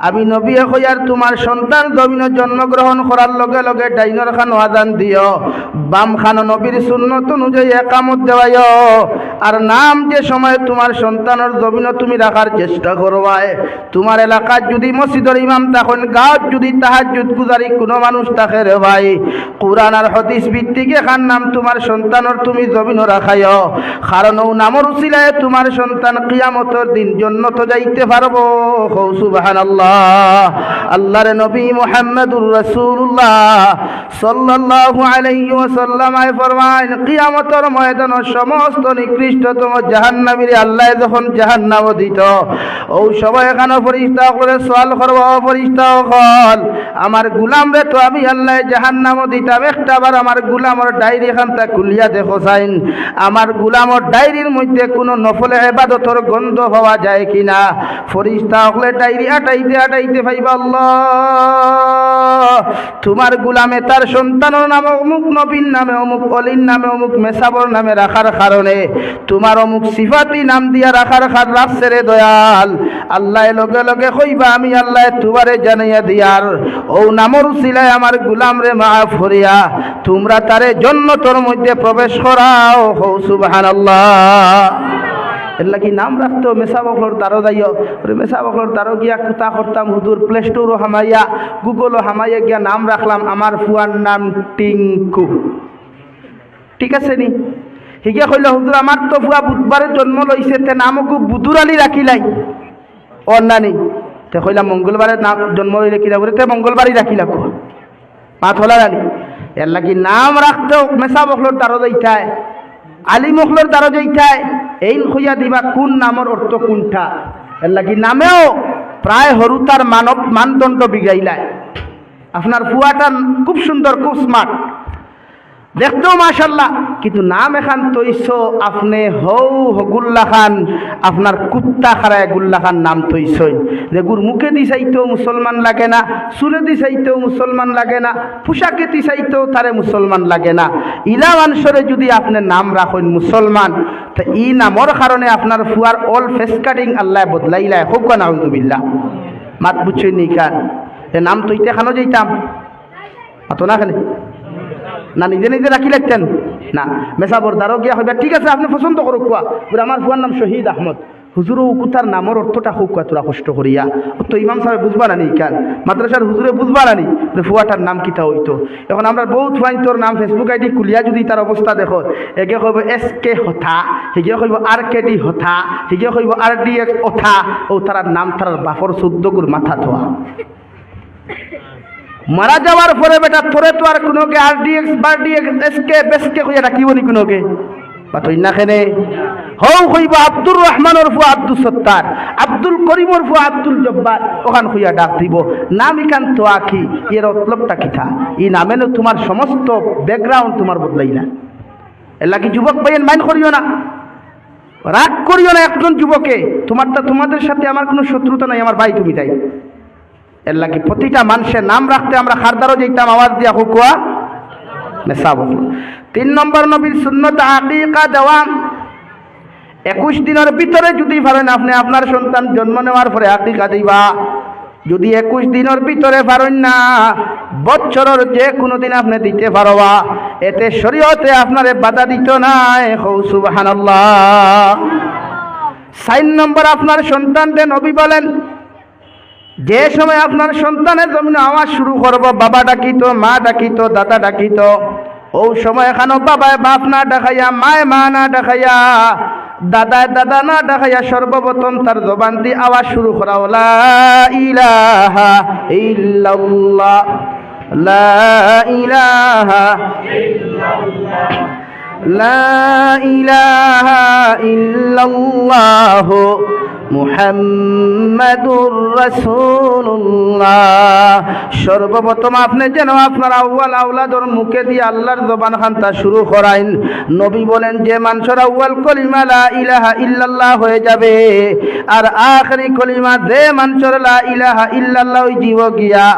আমি নবী হইয়ার তোমার সন্তান জমিন জন্মগ্রহণ করার লগে লগে ডাইনর খান আদান দিও। বাম খান নবীর সুন্নত অনুযায়ী একামত দেওয়ায় আর নাম যে সময় তোমার সন্তানের জমিন তুমি রাখার চেষ্টা করবায় তোমার এলাকার যদি মসজিদের ইমাম তখন গাঁৱত যদি তাহাজুদ গুজারি কোনো মানুষ থাকে রে ভাই। কোরআন আর হদিস ভিত্তিক এখান নাম তোমার সন্তানের তুমি জমিন রাখায় কারণ ও নামর উচিলায় তোমার সন্তান কিয়ামতর দিন জন্নত যাইতে পারব। হৌ সুবাহান আল্লাহ আল্লাহর নবী মুহাম্মদুর রাসূলুল্লাহ সাল্লাল্লাহু আলাইহি ওয়াসাল্লাম আয় ফরমান কিয়ামতের ময়দানে সমস্ত নিকৃষ্টতম জাহান্নামীরে আল্লাহ যখন জাহান্নাম দিত, ও সবাই এখানে ফরিস্তা করে সওয়াল করব ফরিস্তা হল আমার গুলাম রে তো আমি আল্লাহ জাহান্নাম দিতাম একটা বার আমার গুলামর ডায়েরি খানটা খুলিয়া দেখো চাইন আমার গুলামর ডায়েরির মধ্যে কোনো নফলে এবাদতর গন্ধ পাওয়া যায় কিনা? ফরিস্তা হলে ডায়েরি আটাইতে আটাইতে ভাইবা আল্লাহ। তোমার গুলামে তার সন্তানের নামে অমুক নবীন নামে, অমুক অলির নামে, অমুক মেসাবর নামে রাখার কারণে তোমার অমুক সিফাতি নাম দিয়া রাখার খার রাখছে রে দয়াল। আল্লাহ লগে লগে কইবা, আমি আল্লাহ তোমারে জানাইয়া দিয়ার। ও নামর উসিলায় আমার গুলাম রে মাফ করিয়া, তোমরা তারে জন্নতর মধ্যে প্রবেশ করাও। হৌ সুবহানাল্লাহ। এর লাগি নাম রাখতো মেসা বকলর তারও যাইও মেসা বকলর তারও গিয়া কুতা করতাম হুদুর প্লে স্টোরও হামাইয়া, গুগলও হামাইয়া গিয়া নাম রাখলাম আমার ফুয়ার নাম টিঙ্কু ঠিক আছে নি? হিগে কইল, হুদুর, আমার তো ফুয়া বুধবারে জন্ম লইছে, তে নামকু বুধুর আলী রাখিলাই নানি তে কইলাম মঙ্গলবারে নাম জন্ম লইলে কিনা বলে তে মঙ্গলবারই রাখিলা কো। মা থলা রানি এর লাগি নাম রাখতেও মেসা বকলর তারও যাইতায় আলী মখলর দ্বারা যাইতায় এই খুঁজা দিবা কোন নামর অর্থ কোনটা এর লাগি নামেও প্রায় হরুতার মানব মানদণ্ড বিগাইলায় আপনার ফুয়াটা খুব সুন্দর খুব স্মার্ট দেখতেও মাশাল্লাহ কিন্তু নাম এখান তৈছ, আপনি হৌ হগুল্লা খান, আপনার কুত্তা খারায় গুল্লা খান নাম তৈছই। যে গুর মুখে দি চাইতেও মুসলমান লাগে না, চুলে দি চাইতেও মুসলমান লাগে না, পোশাকে দি চাইতেও তারে মুসলমান লাগে না। ইলা মানুষরে যদি আপনি নাম রাখেন মুসলমান, তো ই নামর কারণে আপনার ফুয়ার অল ফেস কাটিং আল্লাহ বদলাইলাই হোক না হুজুবিল্লা মাত বুঝছই নি কান এ নাম তৈতে খানো যাইতাম। অত না খালি? না, নিজে নিজে রাখি লাগতেন। না, মেসাবর দ্বারও গিয়া হইবা, ঠিক আছে, আপনি পছন্দ করো কোয়া বলে আমার ফুয়ার নাম শহীদ আহমদ। হুজুর উকুতার নামর অর্থটা হোক তোরা কষ্ট করিয়া তো ইমাম সাহেব বুঝবা না নি কেন মাদ্রাসার হুজুরে বুঝবা না নি ফুয়াটার নাম কিতা হইতো। এখন আমরা বহুত ফুয়াইন তোর নাম ফেসবুক আইডি খুলিয়া যদি তার অবস্থা দেখো। এগে কইব এস কে হথা হিগে কইব আর কে ডি হথা হিগে কইব আর ডি এক্স অথা ও তার নাম তার বাফর চোদ্দ গুর মাথা থোয়া মারা যাওয়ার পরে বেটা, তোরে তো আর কোনোকে আর ডিএক্স বার ডিএক্স এসকে বেসকে কইয়া রাখিব নি কোনোকে বা তুই না খেনে হৌ কইব আব্দুর রহমানের ফু আব্দুল সত্তার, আব্দুল করিমর ফু আব্দুল জব্বার, ওখান কইয়া ডাক দিব। নাম ইকান তো আখি এর অতলবটা কিথা ই নামেন তোমার সমস্ত ব্যাকগ্রাউন্ড তোমার বদলাই না। এর লাগি যুবক ভাইয়ের মাইন করিও না? রাগ করিও না একজন যুবকে। তোমারটা তোমাদের সাথে আমার কোনো শত্রুতা নাই, আমার ভাই তুমি তাই। এর লাগে প্রতিটা মানুষের নাম রাখতে আমরা খারদারও যেতাম, আওয়াজ দিয়া হুকুয়া বকল তিন নম্বর নবীর শূন্যতা আকিকা দেওয়া একুশ দিনের ভিতরে যদি পারেন আপনি আপনার সন্তান জন্ম নেওয়ার পরে আকিকা দিবা। যদি একুশ দিনের ভিতরে পারেন না, বছরের যে কোনো দিন আপনি দিতে পারবা। এতে শরীয়তে আপনারে বাধা দিত নাই। হৌ সুবহানাল্লাহ। সাইন নম্বর আপনার সন্তানদের নবী বলেন যে সময় আপনার সন্তানের জমিনে আওয়াজ শুরু করব, বাবা ডাকিত, মা ডাকিত, দাদা ডাকিত, ও সময় এখানো বাবায় বাপ না ডাকাইয়া, মায় মা না ডাকাইয়া, দাদায় দাদা না ডাকাইয়া সর্বপ্রথম তার জবান দিয়ে আওয়াজ শুরু করা লা ইলাহা ইল্লাল্লাহ, লা ইলাহা লা ইলাহা মুহাম্মাদুর রাসূলুল্লাহ। সর্বপ্রথম আপনি যেন আপনার আউয়াল আউলাদর মুখে দিয়ে আল্লাহর জবান খান্তা শুরু করাইন। নবী বলেন, যে মানুষের আউয়াল কলিমা লা ইলাহা ইল্লাল্লাহ হয়ে যাবে, আর আখরি কলিমা যে মানুষের লা ইলাহা ইল্লাল্লাহ ওই জীব গিয়া,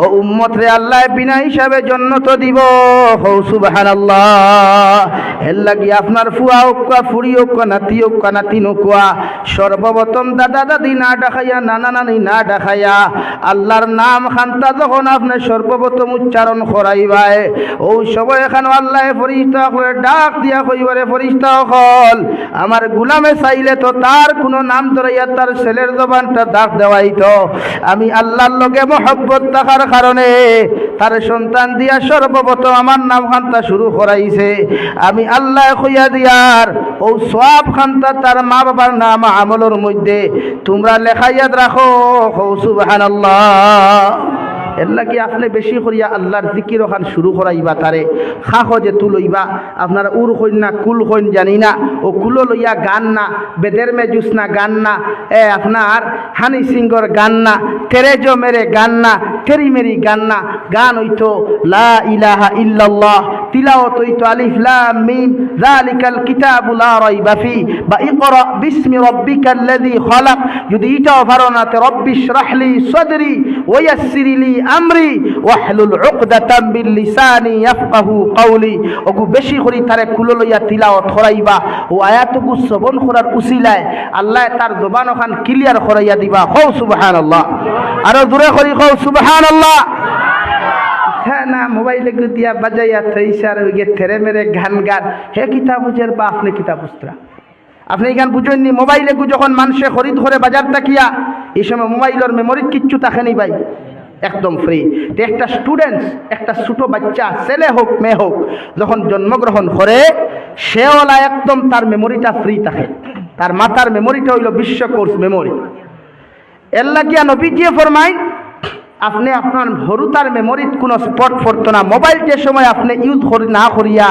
ও উম্মত আল্লাহ বিনা হিসাবে জন্নত দিব। হৌ, সুবহানাল্লাহ। হেল লাগি আপনার ফুয়া হোকা ফুরি হোকা নাতি হোকা নাতি নোকুয়া সর্বপ্রথম দাদা দাদি না ডাকাইয়া নানা নানি না ডাকাইয়া আল্লাহর নাম খান্তা যখন আপনি সর্বপ্রথম উচ্চারণ করাইবাই ও সবাই এখানে আল্লাহ ফরিস্তা করে ডাক দিয়া কইবারে ফরিস্তা হল, আমার গুলামে চাইলে তো তার কোনো নাম ধরাইয়া তার ছেলের জবানটা ডাক দেওয়াই তো আমি আল্লাহর লগে মহব্বত থাকার কারণে তার সন্তান দিয়া সর্বপ্রথম আমার নাম খান্তা শুরু করাইছে। আমি আল্লাহ খুইয়া দিয়ার ও সব খান্তা তার মা বাবার নাম আমলের মধ্যে তোমরা লেখাইয়াদ রাখো। সুবাহান এর লাগি আপনি বেশি করিয়া আল্লাহর জিকির ওখান শুরু করাইবা তারে। খাহ যে তু লইবা, আপনার উর হইন না, কুল হইন জানি না, ও কুলো লইয়া গান না, বেদের মে জুস না গান না, এ আপনার হানি সিংহর গান না তেরেজো মেরে গান না তেরি মেরি গান না, গান হইতো, লা ইলাহা ইল্লাল্লাহ তিলাওয়াত হইতো আলিফ লাম মিম, যালিকাল কিতাবু লা রাইবা ফি, বা ইকরা বিসমি রাব্বিকাল্লাযী খালাক, যদি এটাও পারো না তে রব্বি ইশরাহলি সাদরি ওয়াইয়াসসির লি আমরি, ওয়াহলুল উকদাতাম বিল লিসানি ইয়াফকাহু কওলি। ওগু বেশি করি তারে কুলো লইয়া তিলাওয়াত করাইবা, ও আয়াতগু শ্রবণ করার উসিলায় আল্লাহ তার জবান ওখান ক্লিয়ার করাইয়া দিবা। হও সুবহানাল্লাহ। আরও দূরে করি হও সুবহানাল্লাহ। হ্যাঁ না মোবাইলে দিয়া বাজাইয়া থইসার ওই থেরে মেরে গান গান হে কিতাব বুঝের বা আপনি কিতাব বুঝতরা আপনি গান বুঝেননি, মোবাইলে গু যখন মানুষে খরিদ করে বাজার তাকিয়া, এই সময় মোবাইলের মেমোরির কিচ্ছু থাকে নি ভাই, একদম ফ্রি তো একটা স্টুডেন্টস একটা ছোটো বাচ্চা, ছেলে হোক, মেয়ে হোক, যখন জন্মগ্রহণ করে সেওলা একদম তার মেমোরিটা ফ্রি থাকে। তার মাথার মেমোরিটা হইল বিশ্ব কোর্স মেমোরি এর লাগিয়া নবীজিয়ে ফরমাই আপনি আপনার হরুতার মেমোরিত কোনো স্পট পড়তো না। মোবাইল যে সময় আপনি ইউজ করি না করিয়া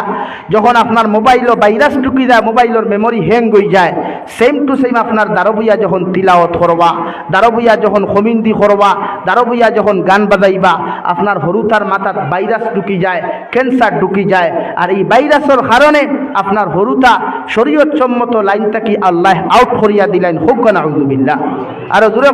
যখন আপনার মোবাইলও ভাইরাস ঢুকি যায় মোবাইলের মেমোরি হ্যাং হয়ে যায় সেম টু সেম আপনার দারবইয়া যখন তিলাওত করবা, দারবইয়া যখন খমিন্দি করবা, দারবইয়া যখন গান বাজাইবা, আপনার হরুতার মাথাত ভাইরাস ঢুকি যায় ক্যান্সার ঢুকি যায়। আর এই ভাইরাসের কারণে আপনার হরুতা শরীয়ত সম্মত লাইনটা কি আল্লাহ আউট করিয়া দিলেন। হোক না আউজুবিল্লাহ আরও দূরে